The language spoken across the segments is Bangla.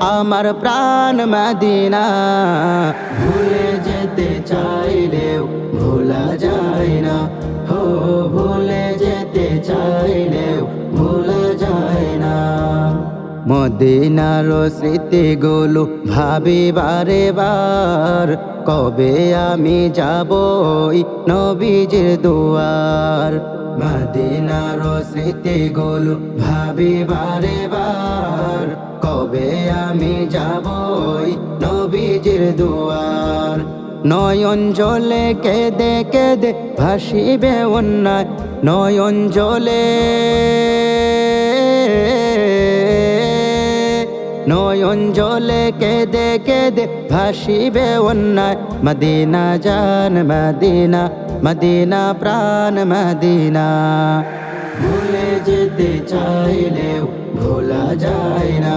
আমার প্রাণ মদিনা। ভুলে যেতে চাইলেও ভোলা যায় না। হো ভুলে যেতে চাইলেও ভোলা যায় না। মদিনার স্মৃতিগুলো ভাবি বারে বার কবে আমি যাব নবীজির দুয়ার? মদিনার স্মৃতিগুলো ভাবি বারে বার কবে আমি যাব ওই নবীজির দুয়ার। নয়ন জলে কেঁদে কেঁদে ভাসিবে অন্যায়। নয়ন জলে নয়ন জলে কেঁদে কেঁদে ভাসিবে অন্যায়। মদিনা জান, মদিনা মদিনা প্রাণ, মদিনা। ভুলে যেতে চাইলেও ভোলা যায় না।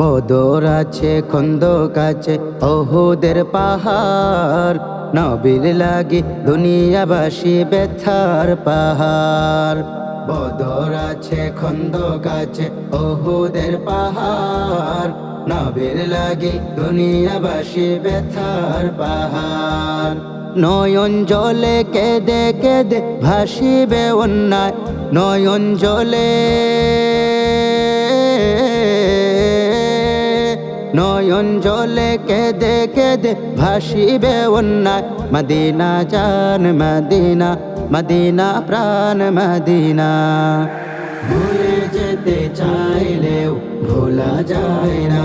বদর আছে, খন্দক আছে, অহুদের পাহাড়। নবীর লাগি দুনিয়াবাসী ব্যথার পাহাড়। বদর আছে, খন্দক আছে, অহুদের পাহাড়। নবীর লাগি দুনিয়াবাসী ব্যথার পাহাড়। নয়ন জলে কেঁদে কেঁদে ভাসিবে অন্যায়, নয়ন জলে নয়ন জলে কেঁদে কেঁদে ভাসিবে অন্যায়। মদিনা জান, মদিনা মদিনা প্রাণ, মদিনা। ভুলে যেতে চাইলেও ভোলা যায় না।